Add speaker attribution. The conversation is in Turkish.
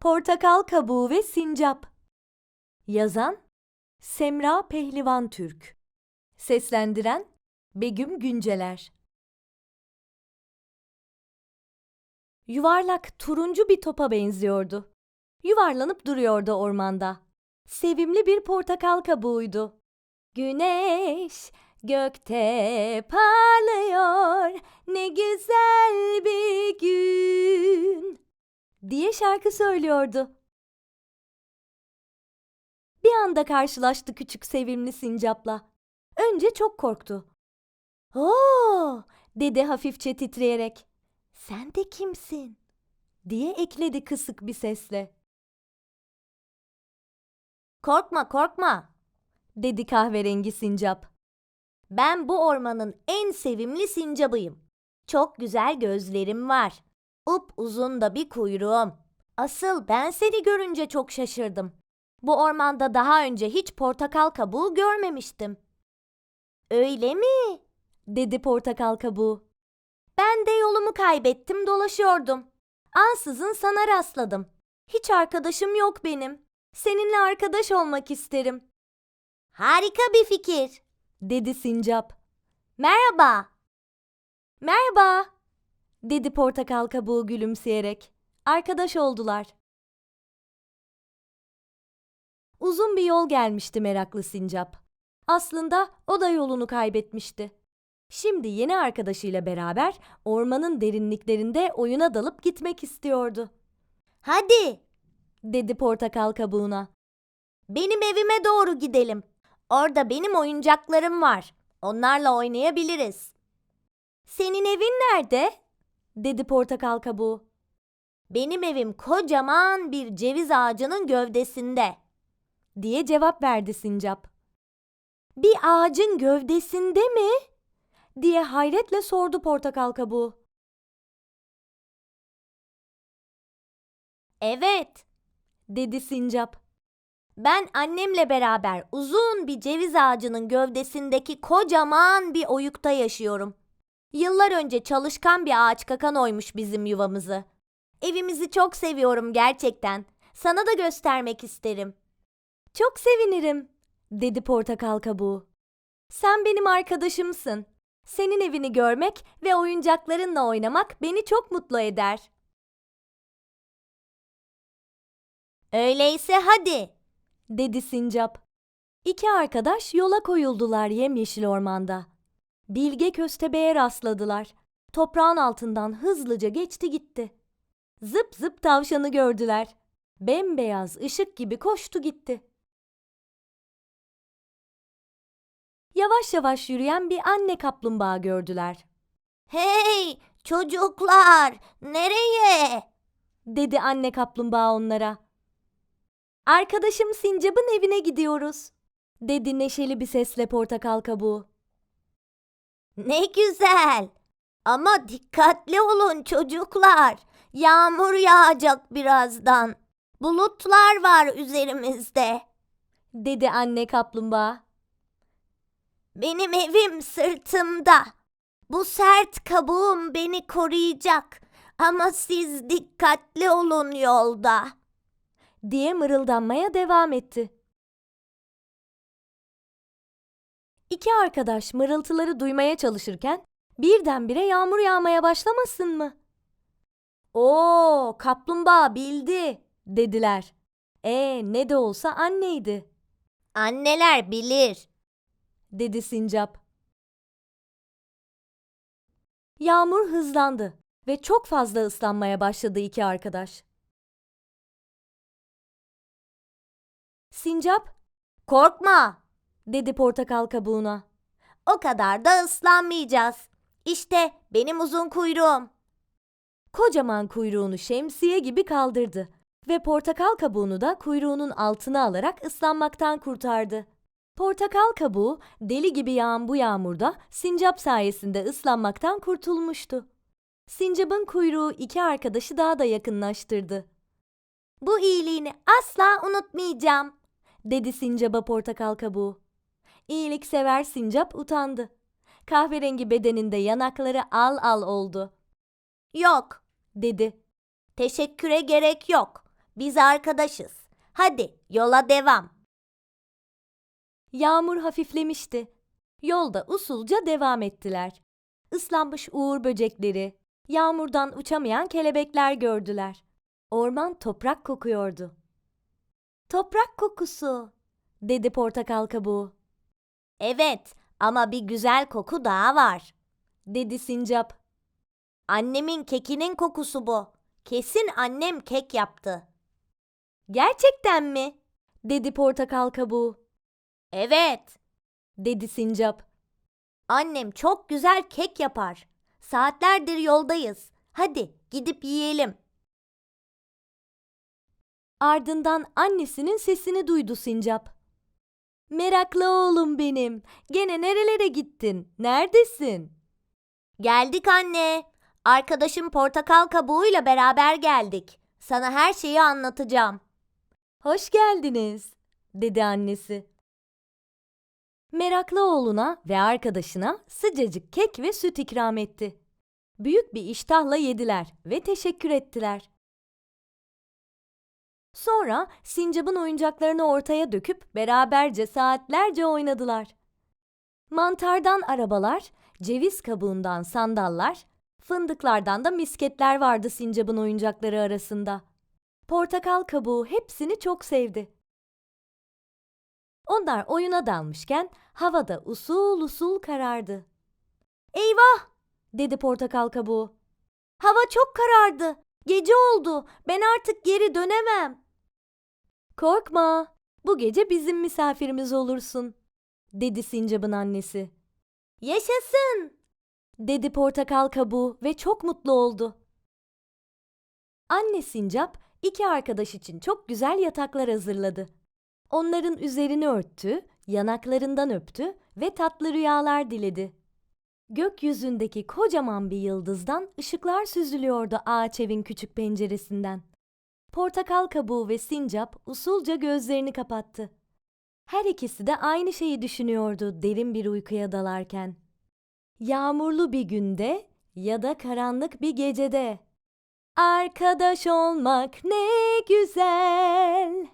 Speaker 1: Portakal Kabuğu ve Sincap Yazan Semra Pehlivan Türk Seslendiren Begüm Günceler Yuvarlak turuncu bir topa benziyordu. Yuvarlanıp duruyordu ormanda. Sevimli bir portakal kabuğuydu. Güneş gökte parlıyor ne güzel şarkı söylüyordu. Bir anda karşılaştı küçük sevimli sincapla. Önce çok korktu. Oo, dedi hafifçe titreyerek. Sen de kimsin? diye ekledi kısık bir sesle. Korkma korkma, dedi kahverengi sincap. Ben bu ormanın en sevimli sincabıyım. Çok güzel gözlerim var. Up uzun da bir kuyruğum. Asıl ben seni görünce çok şaşırdım. Bu ormanda daha önce hiç portakal kabuğu görmemiştim. Öyle mi? dedi portakal kabuğu. Ben de yolumu kaybettim dolaşıyordum. Ansızın sana rastladım. Hiç arkadaşım yok benim. Seninle arkadaş olmak isterim. Harika bir fikir, dedi sincap. Merhaba. Merhaba, dedi portakal kabuğu gülümseyerek. Arkadaş oldular. Uzun bir yol gelmişti meraklı sincap. Aslında o da yolunu kaybetmişti. Şimdi yeni arkadaşıyla beraber ormanın derinliklerinde oyuna dalıp gitmek istiyordu. Hadi, dedi portakal kabuğuna. Benim evime doğru gidelim. Orada benim oyuncaklarım var. Onlarla oynayabiliriz. Senin evin nerede? dedi portakal kabuğu. Benim evim kocaman bir ceviz ağacının gövdesinde diye cevap verdi sincap. Bir ağacın gövdesinde mi? diye hayretle sordu portakal kabuğu. Evet, dedi sincap. Ben annemle beraber uzun bir ceviz ağacının gövdesindeki kocaman bir oyukta yaşıyorum. Yıllar önce çalışkan bir ağaç kakan oymuş bizim yuvamızı. Evimizi çok seviyorum gerçekten. Sana da göstermek isterim. Çok sevinirim, dedi portakal kabuğu. Sen benim arkadaşımsın. Senin evini görmek ve oyuncaklarınla oynamak beni çok mutlu eder. Öyleyse hadi, dedi sincap. İki arkadaş yola koyuldular yemyeşil ormanda. Bilge köstebeğe rastladılar. Toprağın altından hızlıca geçti gitti. Zıp zıp tavşanı gördüler. Bembeyaz ışık gibi koştu gitti. Yavaş yavaş yürüyen bir anne kaplumbağa gördüler. Hey çocuklar nereye? dedi anne kaplumbağa onlara. Arkadaşım Sincap'ın evine gidiyoruz, dedi neşeli bir sesle portakal kabuğu. Ne güzel. Ama dikkatli olun çocuklar. Yağmur yağacak birazdan. Bulutlar var üzerimizde, dedi anne kaplumbağa. Benim evim sırtımda. Bu sert kabuğum beni koruyacak. Ama siz dikkatli olun yolda, diye mırıldanmaya devam etti. İki arkadaş mırıltıları duymaya çalışırken birdenbire yağmur yağmaya başlamasın mı? Oo, kaplumbağa bildi, dediler. E ne de olsa anneydi. Anneler bilir, dedi sincap. Yağmur hızlandı ve çok fazla ıslanmaya başladı iki arkadaş. Sincap, korkma, dedi portakal kabuğuna. O kadar da ıslanmayacağız. İşte benim uzun kuyruğum. Kocaman kuyruğunu şemsiye gibi kaldırdı ve portakal kabuğunu da kuyruğunun altına alarak ıslanmaktan kurtardı. Portakal kabuğu deli gibi yağan bu yağmurda sincap sayesinde ıslanmaktan kurtulmuştu. Sincap'ın kuyruğu iki arkadaşı daha da yakınlaştırdı. Bu iyiliğini asla unutmayacağım, dedi sincaba portakal kabuğu. İyiliksever sincap utandı. Kahverengi bedeninde yanakları al al oldu. Yok, dedi. Teşekküre gerek yok. Biz arkadaşız. Hadi yola devam. Yağmur hafiflemişti. Yolda usulca devam ettiler. Islanmış uğur böcekleri, yağmurdan uçamayan kelebekler gördüler. Orman toprak kokuyordu. Toprak kokusu, dedi portakal kabuğu. Evet, ama bir güzel koku daha var, dedi sincap. Annemin kekinin kokusu bu. Kesin annem kek yaptı. Gerçekten mi? dedi portakal kabuğu. Evet, dedi sincap. Annem çok güzel kek yapar. Saatlerdir yoldayız. Hadi gidip yiyelim. Ardından annesinin sesini duydu sincap. Meraklı oğlum benim. Gene nerelere gittin? Neredesin? Geldik anne. Arkadaşım portakal kabuğuyla beraber geldik. Sana her şeyi anlatacağım. Hoş geldiniz, dedi annesi. Meraklı oğluna ve arkadaşına sıcacık kek ve süt ikram etti. Büyük bir iştahla yediler ve teşekkür ettiler. Sonra sincapın oyuncaklarını ortaya döküp beraberce saatlerce oynadılar. Mantardan arabalar, ceviz kabuğundan sandallar, fındıklardan da misketler vardı sincapın oyuncakları arasında. Portakal kabuğu hepsini çok sevdi. Onlar oyuna dalmışken havada usul usul karardı. Eyvah! dedi portakal kabuğu. Hava çok karardı. Gece oldu. Ben artık geri dönemem. Korkma. Bu gece bizim misafirimiz olursun, dedi sincapın annesi. Yaşasın! Dedi portakal kabuğu ve çok mutlu oldu. Anne sincap iki arkadaş için çok güzel yataklar hazırladı. Onların üzerini örttü, yanaklarından öptü ve tatlı rüyalar diledi. Gökyüzündeki kocaman bir yıldızdan ışıklar süzülüyordu ağaç evin küçük penceresinden. Portakal kabuğu ve sincap usulca gözlerini kapattı. Her ikisi de aynı şeyi düşünüyordu derin bir uykuya dalarken. Yağmurlu bir günde ya da karanlık bir gecede. Arkadaş olmak ne güzel.